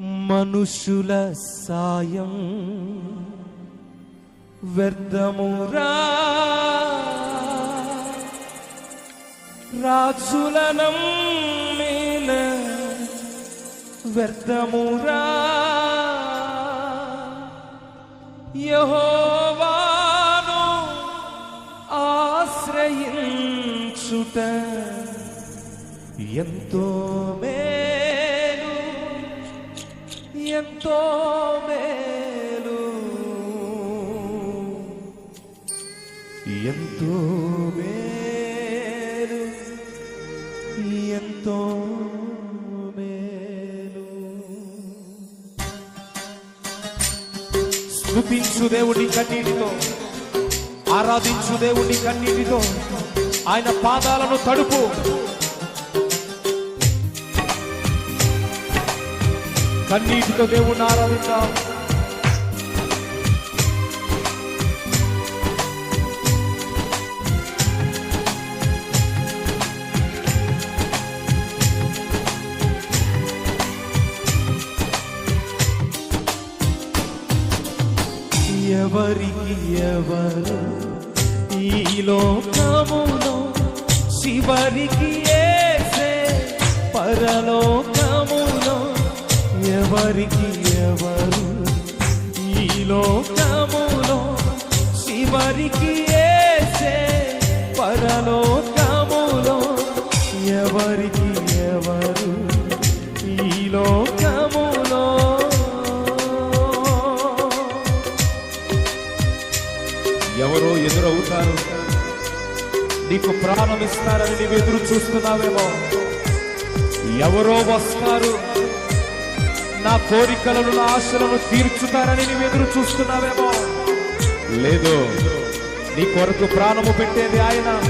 మనుషుల సాయం వ్యర్థమురా. రాజులనం మేన వ్యర్థమురా. యహోవాను ఆశ్రయించుట ఎంతో మే ఎంతో మేలు ఎంతో మేలు ఎంతో మేలు స్తుతించు దేవుడి కన్నీటితో. ఆరాధించు దేవుడి కన్నీటితో. ఆయన పాదాలను తడుపు. కన్నీటితో దేవుణ్ణి ఆరాధిద్దాం. ఎవరికి ఎవరు ఈ లోకమును శివరికి ఏసే పరలోక ఎవరికి ఎవరు? ఈ లోకములో శివరికి ఏసే పరలోకములో ఎవరికి ఎవరు? ఈ లోకములో. ఎవరో ఎదురవుతారు. నీకు ప్రాణం ఇస్తారని నీవు ఎదురు చూస్తున్నావేమో. ఎవరో వస్తారు. నా కోరికలను నా ఆశలను తీర్చుతారని నీవు ఎదురు చూస్తున్నావేమో. లేదు నీ కొరకు ప్రాణము పెట్టేది ఆయన.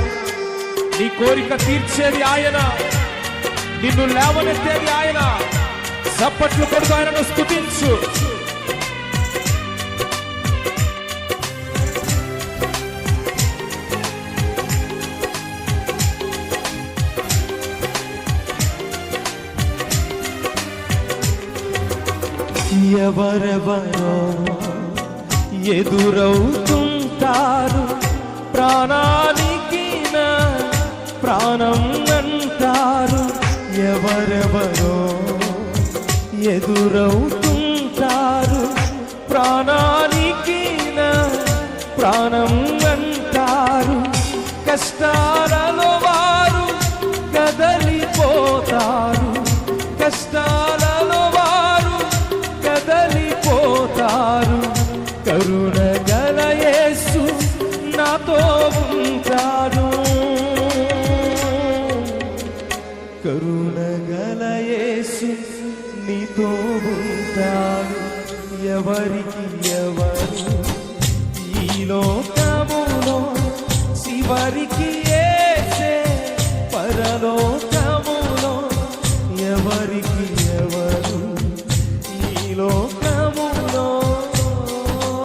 నీ కోరిక తీర్చేది ఆయన. నిన్ను లేవనెత్తేది ఆయన. చప్పట్లు కొడుకు ఆయనను స్థుతించు ఎవరెవరో ఎదురవుతుంటారు. ప్రాణానికి ప్రాణం అంటారు. ఎవరెవరో ఎదురవుతుంటారు. ప్రాణానికి ప్రాణం అంటారు. కష్టాలలో కరుణించారు కరుణగలయేసు నీతో ఉంటాడు. ఎవరికి ఎవరు? ఈ లోకములో శివరికి ఏసే. పరలోకములో ఎవరికి